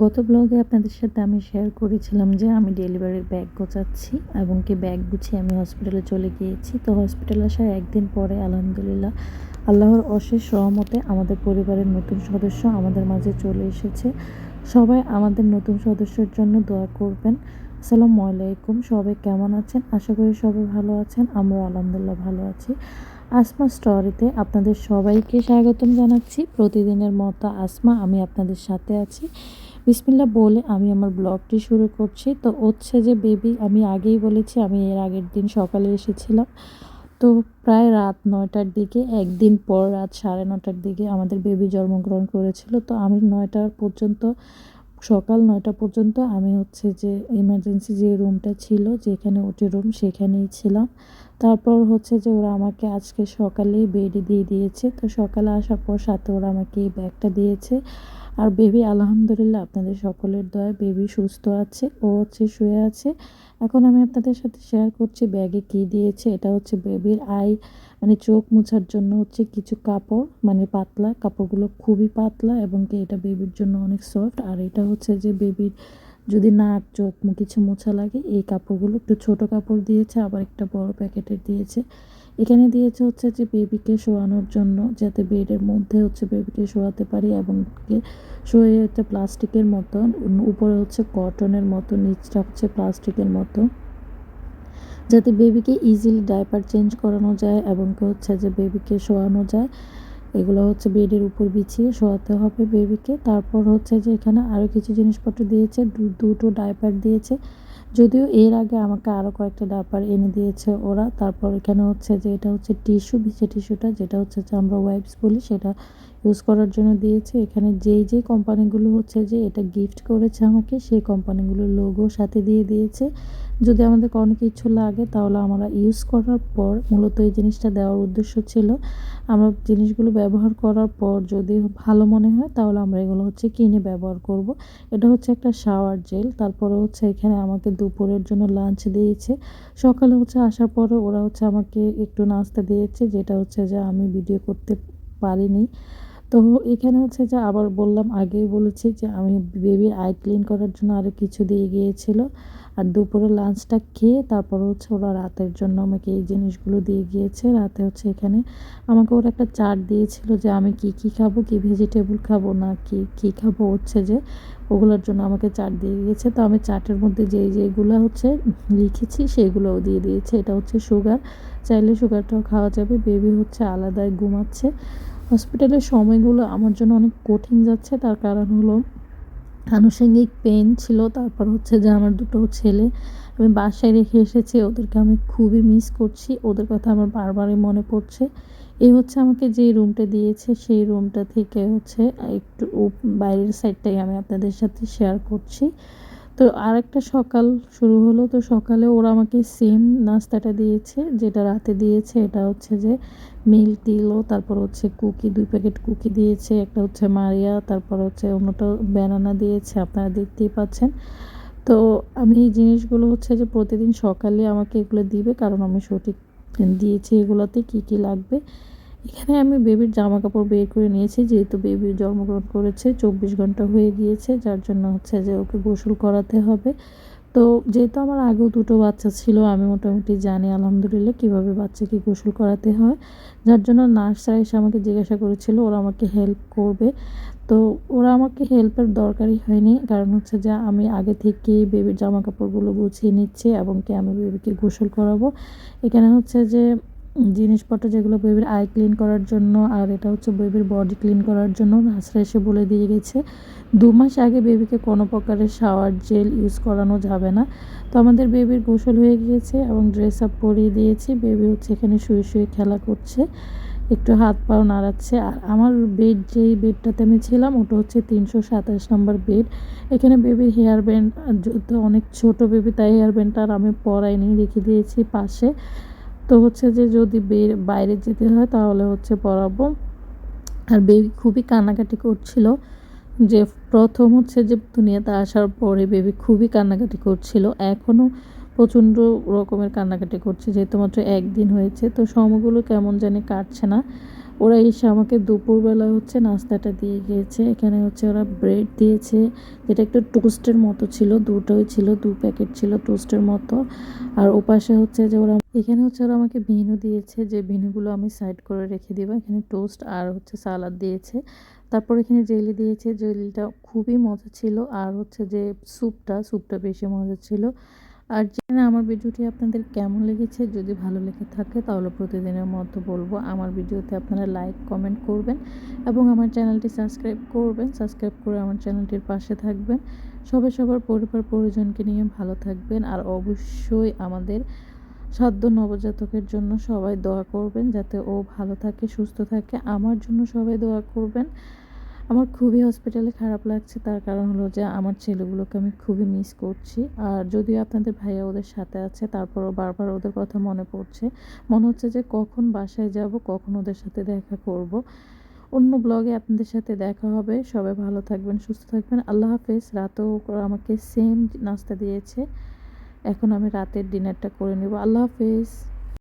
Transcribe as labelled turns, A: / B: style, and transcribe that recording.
A: গত ব্লগে আপনাদের সাথে আমি শেয়ার করেছিলাম যে আমি ডেলিভারির ব্যাগ গোছাচ্ছি এবং কি ব্যাগ গুছিয়ে আমি হসপিটালে চলে গিয়েছি। তো হসপিটাল আসার একদিন পরে, আলহামদুলিল্লাহ, আল্লাহর অশেষ রহমতে আমাদের পরিবারের নতুন সদস্য আমাদের মাঝে চলে এসেছে। সবাই আমাদের নতুন সদস্যের জন্য দোয়া করবেন। আসসালামু আলাইকুম, সবাই কেমন আছেন? আশা করি সবাই ভালো আছেন আমরা আলহামদুলিল্লাহ ভালো আছি। আসমা স্টোরিতে আপনাদের সবাইকে স্বাগতম জানাচ্ছি। প্রতিদিনের মতো আসমা, আমি আপনাদের সাথে আছি। বিসমিল্লা বলে আমি আমার ব্লগটি শুরু করছি। তো হচ্ছে যে বেবি, আমি আগেই বলেছি, আমি এর আগের দিন সকালে এসেছিলাম। তো প্রায় রাত নয়টার দিকে, একদিন পর রাত সাড়ে নটার দিকে আমাদের বেবি জন্মগ্রহণ করেছিল। তো আমি নয়টার পর্যন্ত, সকাল নয়টা পর্যন্ত আমি হচ্ছে যে ইমার্জেন্সি যে রুমটা ছিল, যেখানে ওটি রুম সেখানেই ছিলাম। তারপর হচ্ছে যে ওরা আমাকে আজকে সকালে বেডে দিয়ে দিয়েছে। তো সকালে আসার পর সাথে ওরা আমাকে এই ব্যাগটা দিয়েছে। আর বেবি, আলহামদুলিল্লাহ আপনাদের সকলের দয়া বেবি সুস্থ আছে, ও হচ্ছে শুয়ে আছে। এখন আমি আপনাদের সাথে শেয়ার করছি ব্যাগে কি দিয়েছে। এটা হচ্ছে বেবির আই মানে চোখ মোছার জন্য হচ্ছে কিছু কাপড় মানে পাতলা। কাপড়গুলো খুবই পাতলা এবং কি এটা বেবির জন্য অনেক সফট আর এটা হচ্ছে যে বেবির যদি নাক, চোখ, মুখ কিছু মোছা লাগে, এই কাপড়গুলো একটু ছোট কাপড় দিয়েছে, আবার একটা বড় প্যাকেটের দিয়েছে। এখানে দিয়েছে হচ্ছে যে বেবিকে শোয়ানোর জন্য, যাতে বেডের মধ্যে হচ্ছে বেবিকে শোয়াতে পারি এবং শোয়ে হচ্ছে প্লাস্টিকের মতো উপরে হচ্ছে কটনের মতো, নিচটা হচ্ছে প্লাস্টিকের মতো। যাতে বেবিকে ইজিলি ডাইপার চেঞ্জ করানো যায় এবং হচ্ছে যে বেবিকে শোয়ানো যায়। এগুলো হচ্ছে বেডের উপর বিছিয়ে শোয়াতে হবে বেবিকে। তারপর হচ্ছে যে এখানে আরও কিছু জিনিসপত্র দিয়েছে দুটো ডাইপার দিয়েছে। যদিও এর আগে আমাকে আরও কয়েকটা ডাইপার এনে দিয়েছে ওরা। তারপর এখানে হচ্ছে যে এটা হচ্ছে টিস্যু ভিজে টিস্যুটা, যেটা হচ্ছে যে আমরা ওয়াইপস বলি, সেটা ইউজ করার জন্য দিয়েছে। এখানে যেই যেই কোম্পানিগুলো হচ্ছে যে এটা গিফট করেছে আমাকে, সেই কোম্পানিগুলোর লোগো সাথে দিয়ে দিয়েছে। যদি আমাদের কোনো কিছু লাগে তাহলে আমরা ইউজ করার পর মূলত এই জিনিসটা দেওয়ার উদ্দেশ্য ছিল। আমরা জিনিসগুলো ব্যবহার করার পর যদি ভালো মনে হয় তাহলে আমরা এগুলো হচ্ছে কিনে ব্যবহার করব। এটা হচ্ছে একটা শাওয়ার জেল তারপরে হচ্ছে এখানে আমাকে দুপুরের জন্য লাঞ্চ দিয়েছে। সকালে হচ্ছে আসার পরে ওরা হচ্ছে আমাকে একটু নাস্তা দিয়েছে, যেটা হচ্ছে যে আমি ভিডিও করতে পারিনি। তো এখানে হচ্ছে যে আবার বললাম, আগেই বলেছি যে আমি বেবির আই ক্লিন করার জন্য আরও কিছু দিয়ে গিয়েছিল। আর দুপুরে লাঞ্চটা খেয়ে তারপর হচ্ছে ওরা রাতের জন্য আমাকে এই জিনিসগুলো দিয়ে গিয়েছে। রাতে হচ্ছে এখানে আমাকে ওরা একটা চাট দিয়েছিল যে আমি কি কি খাব, কি ভেজিটেবল খাব, না কি কি খাব হচ্ছে যে ওগুলোর জন্য আমাকে চাট দিয়ে গিয়েছে। তো আমি চাটের মধ্যে যেই যেগুলো হচ্ছে লিখেছি সেইগুলোও দিয়ে দিয়েছে। এটা হচ্ছে সুগার চাইলে সুগারটাও খাওয়া যাবে। বেবি হচ্ছে আলাদায় ঘুমাচ্ছে। হসপিটালের সময়গুলো আমার জন্য অনেক কঠিন যাচ্ছে। তার কারণ হলো আনুষঙ্গিক পেন ছিল, তারপর হচ্ছে যে আমার দুটো ছেলে। আমি বাসায় রেখে এসেছি, ওদেরকে আমি খুবই মিস করছি, ওদের কথা আমার বারবারই মনে পড়ছে। এ হচ্ছে আমাকে যে রুমটা দিয়েছে, সেই রুমটা থেকে হচ্ছে একটু বাইরের সাইডটাই আমি আপনাদের সাথে শেয়ার করছি। তো আরেকটা সকাল শুরু হলো, তো সকালে ওরা আমাকে সেম নাস্তাটা দিয়েছে, যেটা রাতে দিয়েছে, এটা হচ্ছে যে মিল্ক দিল, তারপর হচ্ছে কুকি দুই প্যাকেট কুকি দিয়েছে, একটা হচ্ছে মারিয়া, তারপর হচ্ছে অন্যটা ব্যানানা দিয়েছে, আপনারা দেখতেই পাচ্ছেন। তো আমি এই জিনিসগুলো হচ্ছে যে প্রতিদিন সকালে আমাকে এগুলো দিবে, কারণ আমি সঠিক দিয়েছি এগুলোতে কি কি লাগবে। এখানে আমি বেবির জামা কাপড় বের করে নিয়েছি, যেহেতু বেবি জন্মগ্রহণ করেছে, চব্বিশ ঘণ্টা হয়ে গিয়েছে, যার জন্য হচ্ছে যে ওকে গোসল করাতে হবে। তো যেহেতু আমার আগেও দুটো বাচ্চা ছিল, আমি মোটামুটি জানি আলহামদুলিল্লাহ কীভাবে বাচ্চাকে গোসল করাতে হয়। যার জন্য নার্সরা এসে আমাকে জিজ্ঞাসা করেছিল, ওরা আমাকে হেল্প করবে। তো ওরা আমাকে হেল্পের দরকারই হয়নি, কারণ হচ্ছে যে আমি আগে থেকেই বেবির জামা কাপড়গুলো গুছিয়ে নিচ্ছি এবং কি আমি বেবিকে গোসল করাবো। এখানে হচ্ছে যে জিনিসপত্র যেগুলো বেবির আই ক্লিন করার জন্য, আর এটা হচ্ছে বেবির বডি ক্লিন করার জন্য নার্সরা এসে বলে দিয়ে গেছে। দু মাস আগে বেবিকে কোনো প্রকারের শাওয়ার জেল ইউজ করানো যাবে না। তো আমাদের বেবির গোসল হয়ে গিয়েছে এবং ড্রেস আপ পরিয়ে দিয়েছি। বেবি হচ্ছে এখানে শুয়ে শুয়ে খেলা করছে, একটু হাত পাও নাড়াচ্ছে। আর আমার বেড যেই বেডটাতে আমি ছিলাম, ওটা হচ্ছে তিনশো সাতাশ নম্বর বেড এখানে বেবির হেয়ার ব্যান্ড অনেক ছোট বেবি তাই হেয়ার ব্যান্ডটা আর আমি পরাইনি, রেখে দিয়েছি পাশে। তো হচ্ছে যে যদি বাইরে যেতে হয় তাহলে হচ্ছে পড়াবো আর বেবি খুবই কান্নাকাটি করছিল যে প্রথম হচ্ছে যে দুনিয়াতে আসার পরে বেবি খুবই কান্নাকাটি করছিল। এখনও প্রচণ্ড রকমের কান্নাকাটি করছে, যেহেতু মাত্র একদিন হয়েছে। তো সময়গুলো কেমন জানি কাটছে না। ওরা এসে আমাকে দুপুরবেলা হচ্ছে নাস্তাটা দিয়ে গিয়েছে। এখানে হচ্ছে ওরা ব্রেড দিয়েছে। যেটা একটু টোস্টের মতো ছিল, দুটোই ছিল, দু প্যাকেট ছিল টোস্টের মতো। আর ওপাশে হচ্ছে যে ওরা, এখানে হচ্ছে ওরা আমাকে ভিনু দিয়েছে, যে ভিনুগুলো আমি সাইড করে রেখে দিব। এখানে টোস্ট আর হচ্ছে সালাদ দিয়েছে। তারপর এখানে জেলি দিয়েছে। জেলিটা খুবই মজা ছিল। আর হচ্ছে যে স্যুপটা স্যুপটা বেশি মজা ছিল। আর জেনে আমার ভিডিওটি আপনাদের কেমন লেগেছে, যদি ভালো লেগে থাকে তাহলে প্রতিদিনের মতো বলব আমার ভিডিওতে আপনারা লাইক, কমেন্ট করবেন এবং আমার চ্যানেলটি সাবস্ক্রাইব করবেন। সাবস্ক্রাইব করে আমার চ্যানেলটির পাশে থাকবেন। সবাই সবার পরিবার পরিজনকে নিয়ে ভালো থাকবেন আর অবশ্যই আমাদের সাধ্য নবজাতকের জন্য সবাই দোয়া করবেন যাতে ও ভালো থাকে, সুস্থ থাকে। আমার জন্য সবাই দোয়া করবেন। আমার খুবই হসপিটালে খারাপ লাগছে। তার কারণ হলো যে, আমার ছেলেগুলোকে আমি খুবই মিস করছি। আর যদিও আপনাদের ভাইয়া ওদের সাথে আছে, তারপরও বারবার ওদের কথা মনে পড়ছে। মনে হচ্ছে যে, কখন বাসায় যাব, কখন ওদের সাথে দেখা করব। অন্য ব্লগে আপনাদের সাথে দেখা হবে। সবাই ভালো থাকবেন, সুস্থ থাকবেন। আল্লাহ হাফেজ। রাতেও আমাকে সেম নাস্তা দিয়েছে। এখন আমি রাতের ডিনারটা করে নেব। আল্লাহ হাফেজ।